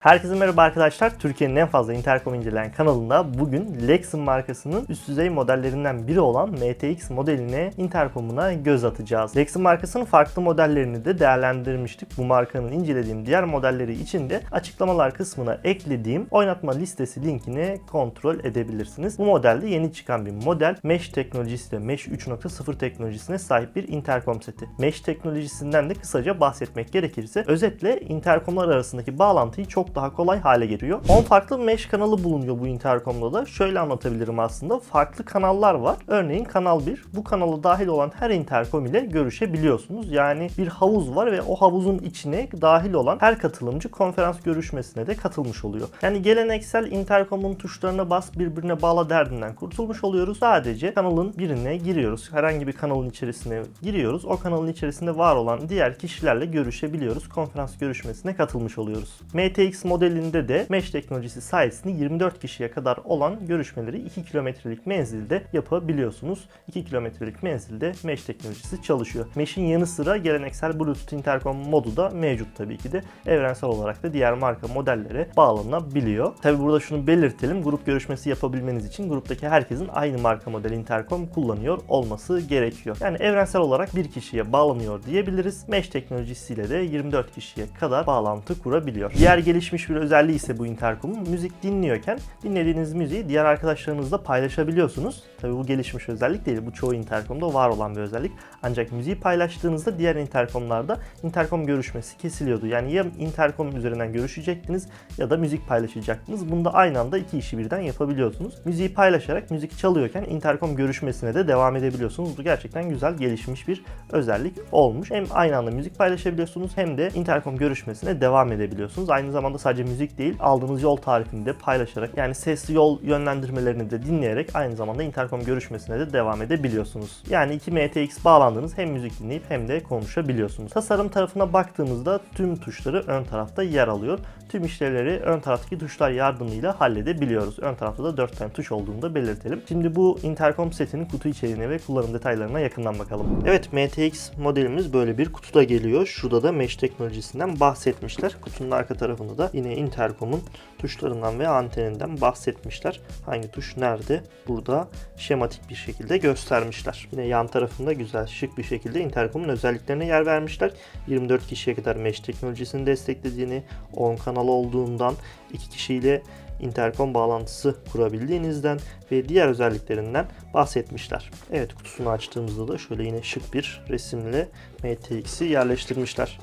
Herkese merhaba arkadaşlar. Türkiye'nin en fazla interkom inceleyen kanalında bugün Lexon markasının üst düzey modellerinden biri olan MTX modeline interkomuna göz atacağız. Lexon markasının farklı modellerini de değerlendirmiştik. Bu markanın incelediğim diğer modelleri için de açıklamalar kısmına eklediğim oynatma listesi linkini kontrol edebilirsiniz. Bu modelde yeni çıkan bir model. Mesh teknolojisi de Mesh 3.0 teknolojisine sahip bir interkom seti. Mesh teknolojisinden de kısaca bahsetmek gerekirse özetle interkomlar arasındaki bağlantıyı çok daha kolay hale getiriyor. 10 farklı mesh kanalı bulunuyor bu interkomda da. Şöyle anlatabilirim aslında. Farklı kanallar var. Örneğin kanal 1. Bu kanala dahil olan her interkom ile görüşebiliyorsunuz. Yani bir havuz var ve o havuzun içine dahil olan her katılımcı konferans görüşmesine de katılmış oluyor. Yani geleneksel interkomun tuşlarına bas birbirine bağla derdinden kurtulmuş oluyoruz. Sadece kanalın birine giriyoruz. Herhangi bir kanalın içerisine giriyoruz. O kanalın içerisinde var olan diğer kişilerle görüşebiliyoruz. Konferans görüşmesine katılmış oluyoruz. MTX modelinde de mesh teknolojisi sayesinde 24 kişiye kadar olan görüşmeleri 2 kilometrelik menzilde yapabiliyorsunuz. 2 kilometrelik menzilde mesh teknolojisi çalışıyor. Mesh'in yanı sıra geleneksel Bluetooth interkom modu da mevcut tabii ki de. Evrensel olarak da diğer marka modellere bağlanabiliyor. Tabii burada şunu belirtelim. Grup görüşmesi yapabilmeniz için gruptaki herkesin aynı marka model interkom kullanıyor olması gerekiyor. Yani evrensel olarak bir kişiye bağlanıyor diyebiliriz. Mesh teknolojisiyle de 24 kişiye kadar bağlantı kurabiliyor. Diğer gelişmiş bir özelliği ise bu interkomun müzik dinliyorken dinlediğiniz müziği diğer arkadaşlarınızla paylaşabiliyorsunuz. Tabii bu gelişmiş özellik değil. Bu çoğu interkomda var olan bir özellik. Ancak müziği paylaştığınızda diğer interkomlarda interkom görüşmesi kesiliyordu. Yani ya interkom üzerinden görüşecektiniz ya da müzik paylaşacaktınız. Bunda aynı anda iki işi birden yapabiliyorsunuz. Müziği paylaşarak müzik çalıyorken interkom görüşmesine de devam edebiliyorsunuz. Bu gerçekten güzel gelişmiş bir özellik olmuş. Hem aynı anda müzik paylaşabiliyorsunuz hem de interkom görüşmesine devam edebiliyorsunuz. Aynı zamanda sadece müzik değil aldığınız yol tarifini de paylaşarak yani sesli yol yönlendirmelerini de dinleyerek aynı zamanda interkom görüşmesine de devam edebiliyorsunuz. Yani iki MTX bağlandığınız hem müzik dinleyip hem de konuşabiliyorsunuz. Tasarım tarafına baktığımızda tüm tuşları ön tarafta yer alıyor. Tüm işlevleri ön taraftaki tuşlar yardımıyla halledebiliyoruz. Ön tarafta da 4 tane tuş olduğunu da belirtelim. Şimdi bu interkom setinin kutu içeriğine ve kullanım detaylarına yakından bakalım. Evet MTX modelimiz böyle bir kutuda geliyor. Şurada da mesh teknolojisinden bahsetmişler. Kutunun arka tarafında da yine interkomun tuşlarından ve anteninden bahsetmişler. Hangi tuş nerede? Burada şematik bir şekilde göstermişler. Yine yan tarafında güzel şık bir şekilde interkomun özelliklerine yer vermişler. 24 kişiye kadar mesh teknolojisini desteklediğini, 10 kanal olduğundan, 2 kişiyle interkom bağlantısı kurabildiğinizden ve diğer özelliklerinden bahsetmişler. Evet kutusunu açtığımızda da şöyle yine şık bir resimle MTX'i yerleştirmişler.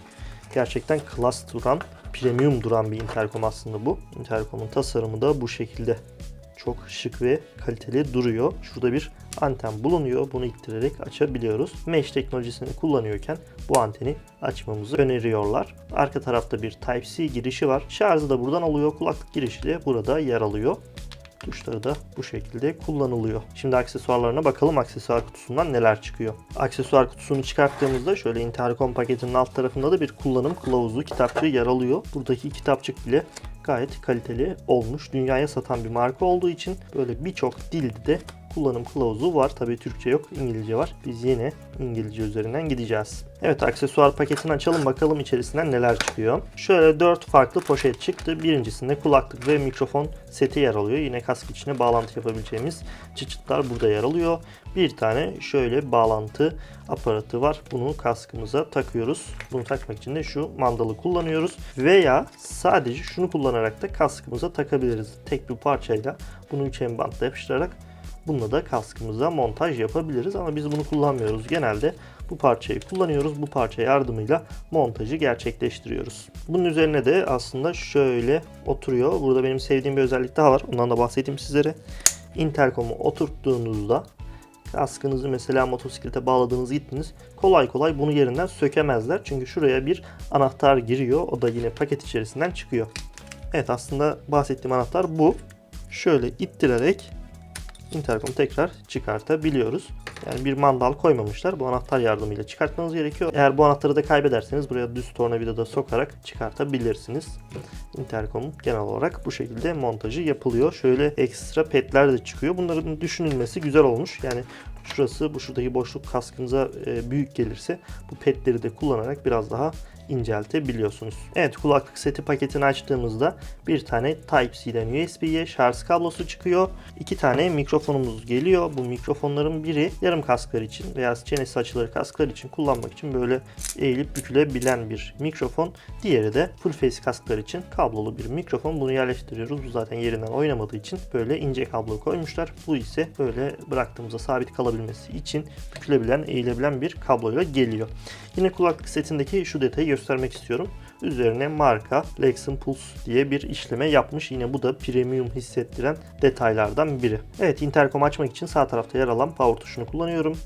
Gerçekten klas duran, premium duran bir interkom aslında bu. Interkomun tasarımı da bu şekilde. Çok şık ve kaliteli duruyor. Şurada bir anten bulunuyor. Bunu ittirerek açabiliyoruz. Mesh teknolojisini kullanıyorken bu anteni açmamızı öneriyorlar. Arka tarafta bir Type-C girişi var. Şarjı da buradan alıyor. Kulaklık girişi de burada yer alıyor. Tuşları da bu şekilde kullanılıyor. Şimdi aksesuarlarına bakalım aksesuar kutusundan neler çıkıyor. Aksesuar kutusunu çıkarttığımızda şöyle interkom paketinin alt tarafında da bir kullanım kılavuzu kitapçığı yer alıyor. Buradaki kitapçık bile gayet kaliteli olmuş. Dünyaya satan bir marka olduğu için böyle birçok dilde de kullanım kılavuzu var. Tabii Türkçe yok, İngilizce var. Biz yine İngilizce üzerinden gideceğiz. Evet aksesuar paketini açalım bakalım içerisinden neler çıkıyor. Şöyle 4 farklı poşet çıktı. Birincisinde kulaklık ve mikrofon seti yer alıyor. Yine kask içine bağlantı yapabileceğimiz çıçıtlar burada yer alıyor. Bir tane şöyle bağlantı aparatı var. Bunu kaskımıza takıyoruz. Bunu takmak için de şu mandalı kullanıyoruz. Veya sadece şunu kullanarak da kaskımıza takabiliriz. Tek bir parçayla bunu üçgen bantla yapıştırarak Bununla da kaskımıza montaj yapabiliriz ama biz bunu kullanmıyoruz. Genelde bu parçayı kullanıyoruz. Bu parça yardımıyla montajı gerçekleştiriyoruz. Bunun üzerine de aslında şöyle oturuyor. Burada benim sevdiğim bir özellik daha var. Ondan da bahsedeyim sizlere. Intercom'u oturttuğunuzda kaskınızı mesela motosiklete bağladığınız gittiniz. Kolay kolay bunu yerinden sökemezler. Çünkü şuraya bir anahtar giriyor. O da yine paket içerisinden çıkıyor. Evet aslında bahsettiğim anahtar bu. Şöyle ittirerek interkom tekrar çıkartabiliyoruz. Yani bir mandal koymamışlar. Bu anahtar yardımıyla çıkartmanız gerekiyor. Eğer bu anahtarı da kaybederseniz buraya düz tornavida da sokarak çıkartabilirsiniz. Interkom genel olarak bu şekilde montajı yapılıyor. Şöyle ekstra petler de çıkıyor. Bunların düşünülmesi güzel olmuş. Yani şurası bu şuradaki boşluk kaskınıza e, büyük gelirse bu petleri de kullanarak biraz daha inceltebiliyorsunuz. Evet kulaklık seti paketini açtığımızda bir tane Type-C'den USB'ye şarj kablosu çıkıyor. İki tane mikrofonumuz geliyor. Bu mikrofonların biri yarım kasklar için veya çenesi açılır kasklar için kullanmak için böyle eğilip bükülebilen bir mikrofon. Diğeri de full face kasklar için kablolu bir mikrofon. Bunu yerleştiriyoruz. Bu zaten yerinden oynamadığı için böyle ince kablo koymuşlar. Bu ise böyle bıraktığımızda sabit kalabilmesi için bükülebilen, eğilebilen bir kabloyla geliyor. Yine kulaklık setindeki şu detayı göstermek istiyorum. Üzerine marka Lexon Pulse diye bir işleme yapmış. Yine bu da premium hissettiren detaylardan biri. Evet interkom açmak için sağ tarafta yer alan power tuşunu kullanıyorum.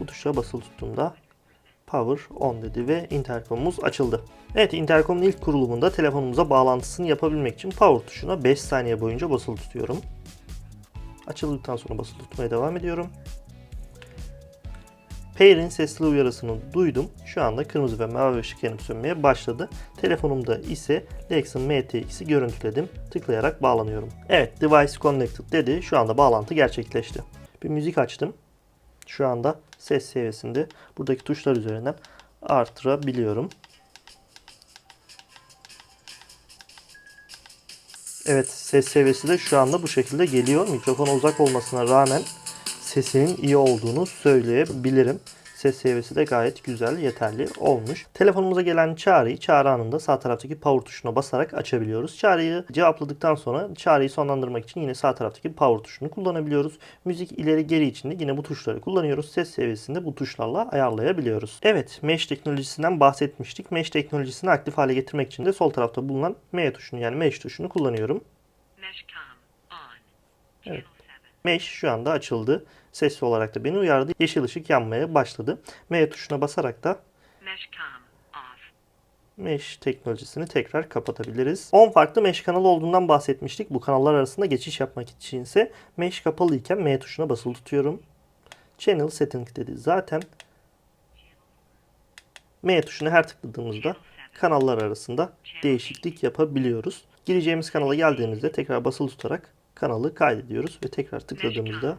Bu tuşa basılı tuttuğumda Power on dedi ve interkomumuz açıldı. Evet interkomun ilk kurulumunda telefonumuza bağlantısını yapabilmek için power tuşuna 5 saniye boyunca basılı tutuyorum. Açıldıktan sonra basılı tutmaya devam ediyorum. Pair'in sesli uyarısını duydum. Şu anda kırmızı ve mavi ışık yanıp sönmeye başladı. Telefonumda ise Lexon MT2'si görüntüledim. Tıklayarak bağlanıyorum. Evet device connected dedi. Şu anda bağlantı gerçekleşti. Bir müzik açtım. Şu anda ses seviyesinde buradaki tuşlar üzerinden artırabiliyorum. Evet ses seviyesi de şu anda bu şekilde geliyor. Mikrofona uzak olmasına rağmen sesinin iyi olduğunu söyleyebilirim. Ses seviyesi de gayet güzel, yeterli olmuş. Telefonumuza gelen çağrıyı çağrı anında sağ taraftaki power tuşuna basarak açabiliyoruz. Çağrıyı cevapladıktan sonra çağrıyı sonlandırmak için yine sağ taraftaki power tuşunu kullanabiliyoruz. Müzik ileri geri için de yine bu tuşları kullanıyoruz. Ses seviyesini de bu tuşlarla ayarlayabiliyoruz. Evet, Mesh teknolojisinden bahsetmiştik. Mesh teknolojisini aktif hale getirmek için de sol tarafta bulunan M tuşunu yani Mesh tuşunu kullanıyorum. 7. Mesh şu anda açıldı. Sesli olarak da beni uyardı. Yeşil ışık yanmaya başladı. M tuşuna basarak da. Mesh teknolojisini tekrar kapatabiliriz. 10 farklı Mesh kanalı olduğundan bahsetmiştik. Bu kanallar arasında geçiş yapmak içinse Mesh kapalı iken M tuşuna basılı tutuyorum. Channel Setting dedi. Zaten M tuşuna her tıkladığımızda kanallar arasında değişiklik yapabiliyoruz. Gireceğimiz kanala geldiğimizde tekrar basılı tutarak kanalı kaydediyoruz ve tekrar tıkladığımızda.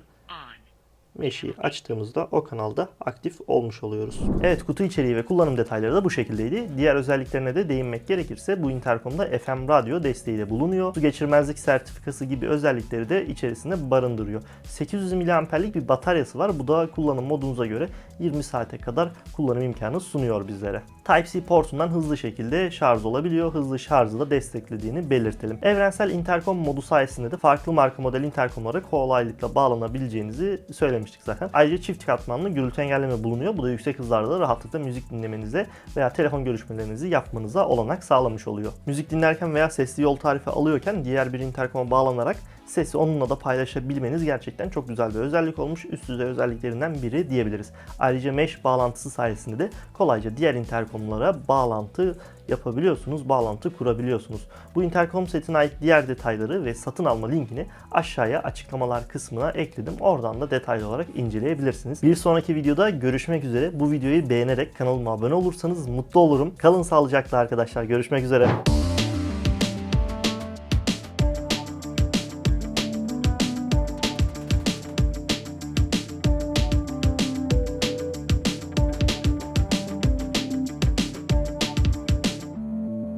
Mesh'i açtığımızda o kanalda aktif olmuş oluyoruz. Evet kutu içeriği ve kullanım detayları da bu şekildeydi. Diğer özelliklerine de değinmek gerekirse bu interkomda FM radyo desteği de bulunuyor. Su geçirmezlik sertifikası gibi özellikleri de içerisinde barındırıyor. 800 mAh'lik bir bataryası var. Bu da kullanım modunuza göre 20 saate kadar kullanım imkanı sunuyor bizlere. Type-C portundan hızlı şekilde şarj olabiliyor. Hızlı şarjı da desteklediğini belirtelim. Evrensel interkom modu sayesinde de farklı marka model interkomlara kolaylıkla bağlanabileceğinizi söylemiştik zaten. Ayrıca çift katmanlı gürültü engelleme bulunuyor. Bu da yüksek hızlarda rahatlıkla müzik dinlemenize veya telefon görüşmelerinizi yapmanıza olanak sağlamış oluyor. Müzik dinlerken veya sesli yol tarifi alıyorken diğer bir interkoma bağlanarak sesi onunla da paylaşabilmeniz gerçekten çok güzel bir özellik olmuş. Üst düzey özelliklerinden biri diyebiliriz. Ayrıca mesh bağlantısı sayesinde de kolayca diğer interkomlara bağlantı yapabiliyorsunuz, bağlantı kurabiliyorsunuz. Bu interkom setine ait diğer detayları ve satın alma linkini aşağıya açıklamalar kısmına ekledim. Oradan da detaylı olarak inceleyebilirsiniz. Bir sonraki videoda görüşmek üzere. Bu videoyu beğenerek kanalıma abone olursanız mutlu olurum. Kalın sağlıcakla arkadaşlar. Görüşmek üzere.